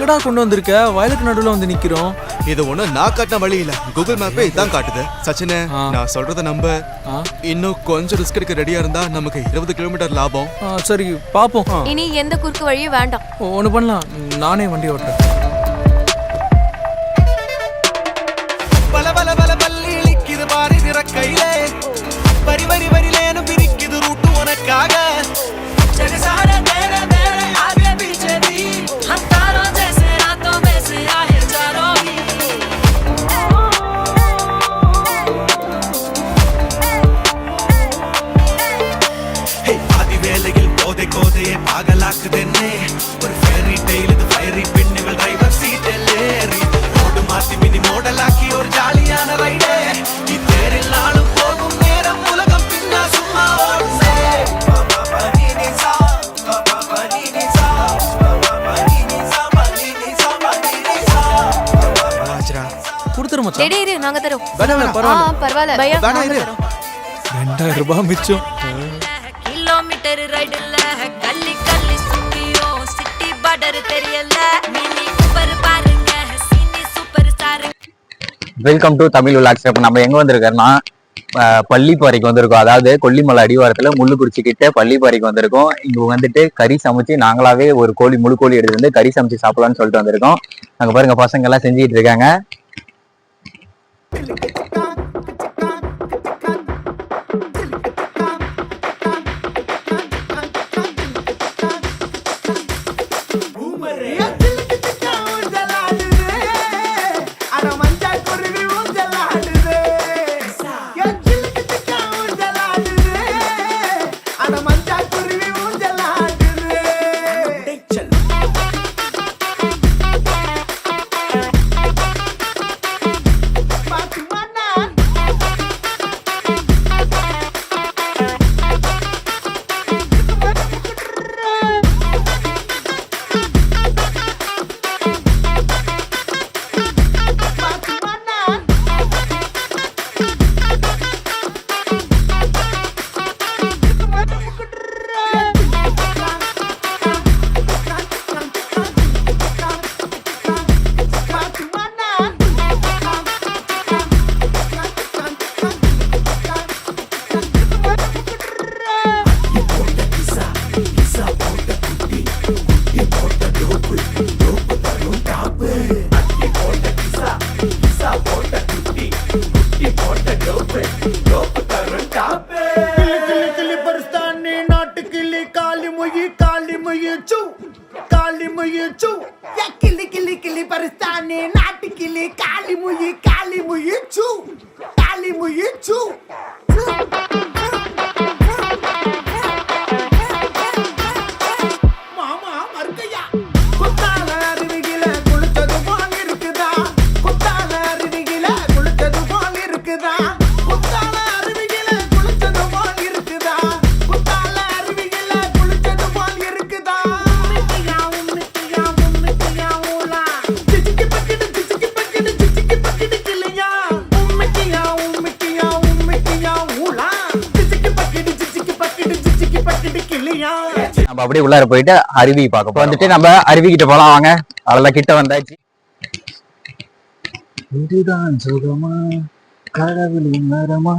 என்னடா கொண்டு வந்திருக்க? வயலுக்கு நடுவுல வந்து நிக்கிறோம். இது ஒண்ணும் நான் காட்டின வழி இல்ல. கூகுள் மேப்பே இதான் காட்டுது. சச்சினே. நான் சொல்றத நம்ப. இன்னும் கொஞ்சம் ரிஸ்க் எடுக்க ரெடியா இருந்தா நமக்கு இருபது கிலோமீட்டர் லாபம். சரி பாப்போம். ஆ, இனி எந்த குறுக்கு வழியும் வேண்டாம். ஒண்ணு பண்ணலாம். நானே வண்டி ஓட்டுறேன். திறக்கையிலே. வரி வரி வரிலேனும் பிரிக்குது ரூட்டு உனக்காக. கொடுத்துரு மச்சான். டேடி இரு நாங்க தரோம். வேணாம், பரவாயில்ல. பரவாயில்ல. பையா வேணாம், நாங்க இரு. தரோம். ரெண்டாயிரம் ரூபாய் மிச்சம். கிலோமீட்டர் ரைடுல கல்லி கல்லி சுத்தியும். சிட்டி பார்டர் தெரியல. மினி சூப்பர் பாருங்க. சீனி super star welcome to Tamil vlogs இப்போ நம்ம எங்க வந்திருக்கோம்னா பள்ளிப்பாறைக்கு வந்திருக்கோம். அதாவது கொல்லிமலை அடிவாரத்துல முள்ளுக்குறிச்சி கிட்ட பள்ளிப்பாறைக்கு வந்திருக்கோம். இங்க வந்துட்டு கறி சமைச்சு நாங்களாவே ஒரு கோழி முழு கோழி எடுத்து வந்து கறி சமைச்சு சாப்பிடலாம்னு சொல்லிட்டு வந்திருக்கோம். அங்க பாருங்க பசங்க எல்லாம் செஞ்சுட்டு இருக்காங்க. காளி மொழி சூ நம்ம அப்படியே உள்ளார போயிட்டு அருவி பார்க்க போறோம். வந்துட்டு நம்ம அருவி கிட்ட போலாம் வாங்க. அவ்வளவு கிட்ட வந்தாச்சு. இதுதான் சுகமா கடவுளின் மரமா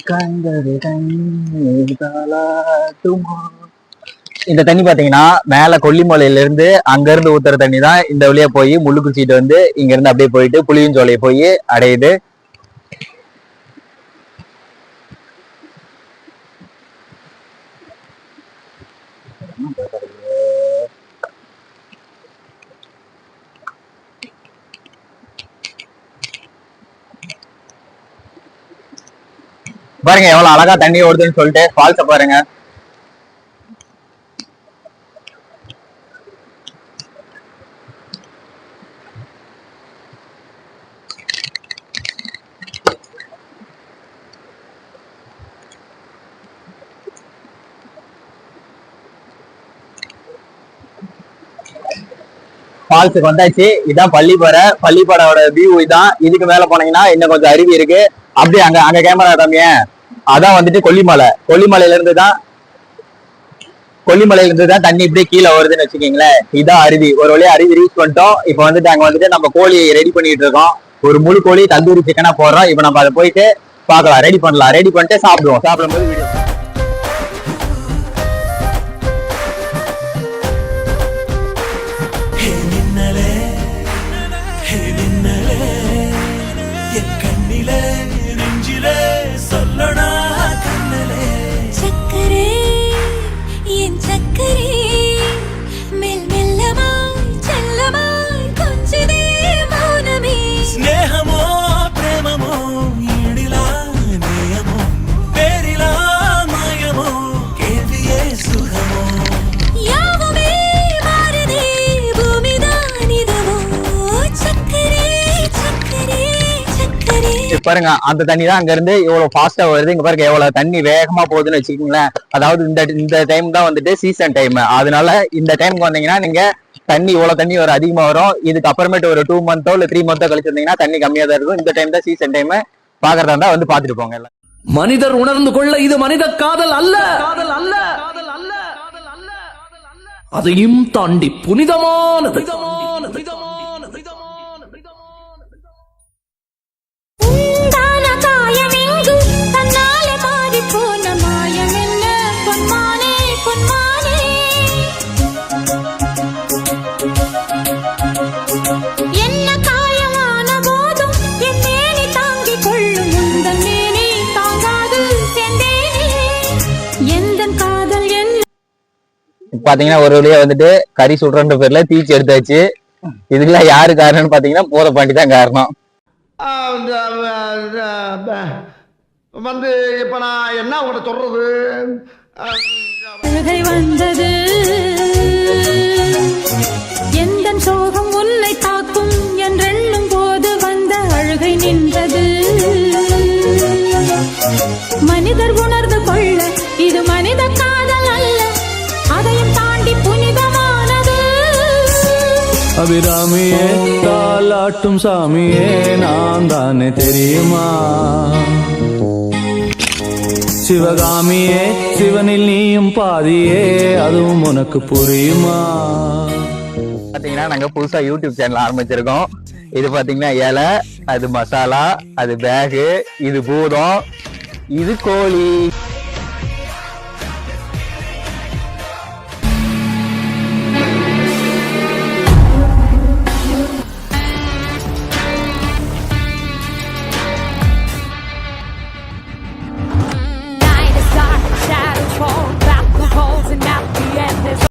கண்டது இந்த தண்ணி பாத்தீங்கன்னா மேல கொல்லிமலையில இருந்து அங்க இருந்து ஊத்துற தண்ணி தான் இந்த வழியா போய் முள்ளுக்குச்சிட்டு வந்து இங்க இருந்து அப்படியே போயிட்டு புளியஞ்சோலையை போய் அடையுது. பாருங்க எவ்வளவு அழகா தண்ணி ஓடுதுன்னு சொல்லிட்டு ஃபால்ஸ பாருங்க. ஃபால்ஸுக்கு வந்தாச்சு. இதான் பள்ளிப்பாறை. பள்ளிப்பாறையோட வியூ இதான். இதுக்கு மேல போனீங்கன்னா இன்னும் கொஞ்சம் அருவி இருக்கு. அப்படியே அங்க அங்க கேமரா காமியேன் அதான் வந்துட்டு கொல்லிமலை. கொல்லிமலையில இருந்து தான் கொல்லிமலையில இருந்து தான் தண்ணி இப்படியே கீழே வருதுன்னு வச்சுக்கீங்களேன். இதான் அருவி. ஒரு வழியா அருவி ரீச் பண்ணிட்டோம். இப்போ வந்துட்டு அங்க வந்துட்டு நம்ம கோழி ரெடி பண்ணிட்டு இருக்கோம். ஒரு முழு கோழி தந்தூரி சிக்கனா போடுறோம். இப்போ நம்ம அதை போயிட்டு பார்க்கலாம். ரெடி பண்ணலாம். ரெடி பண்ணிட்டு சாப்பிடுவோம். சாப்பிடும்போது வீடியோ பாருங்க அந்த தண்ணி தான் அங்க இருந்து இவ்வளவு ஃபாஸ்டா வருது. இங்க பாருங்க எவ்வளவு தண்ணி வேகமா போகுதுன்னு வச்சுக்கோங்களேன். அதாவது இந்த இந்த டைம் தான் வந்துட்டு சீசன் டைம் அதனால இந்த டைம்க்கு வந்தீங்கன்னா நீங்க தண்ணி இவ்வளவு தண்ணி வரும் அதிகமா வரும். இதுக்கு அப்புறமேட்டு ஒரு டூ மந்தோ இல்ல த்ரீ மந்தோ கழிச்சிருந்தீங்கன்னா தண்ணி கம்மியா தான் இருக்கும். இந்த டைம் தான் சீசன் டைம் பாக்குறதா இருந்தா வந்து பாத்துட்டு போங்க மனிதர் உணர்ந்து கொள்ள இது மனித காதல் அல்ல. காதல் அல்ல. அதையும் தாண்டி புனிதமானது. உண்டான பாத்தீங்கன்னா ஒரு வழியா வந்துட்டு கறி சுடுறன்ற பேர்ல தீச்சு எடுத்தாச்சு. இதுக்கெல்லாம் யாரு காரணம்னு பாத்தீங்கன்னா போத பாண்டி தான் காரணம். வந்து இப்ப நான் என்ன உங்கள்கிட்ட சொல்றது? வந்தது. அபிராமியே தாலாட்டும் சாமியே நான் தானே தெரியுமா? சிவகாமியே சிவனில் நீயும் பாதியே அதுவும் உனக்கு புரியுமா? பாத்தீங்கன்னா நாங்க புதுசா யூடியூப் சேனல் ஆரம்பிச்சிருக்கோம். இது பாத்தீங்கன்னா இலை அது மசாலா அது பேகு இது பூதம் இது கோழி.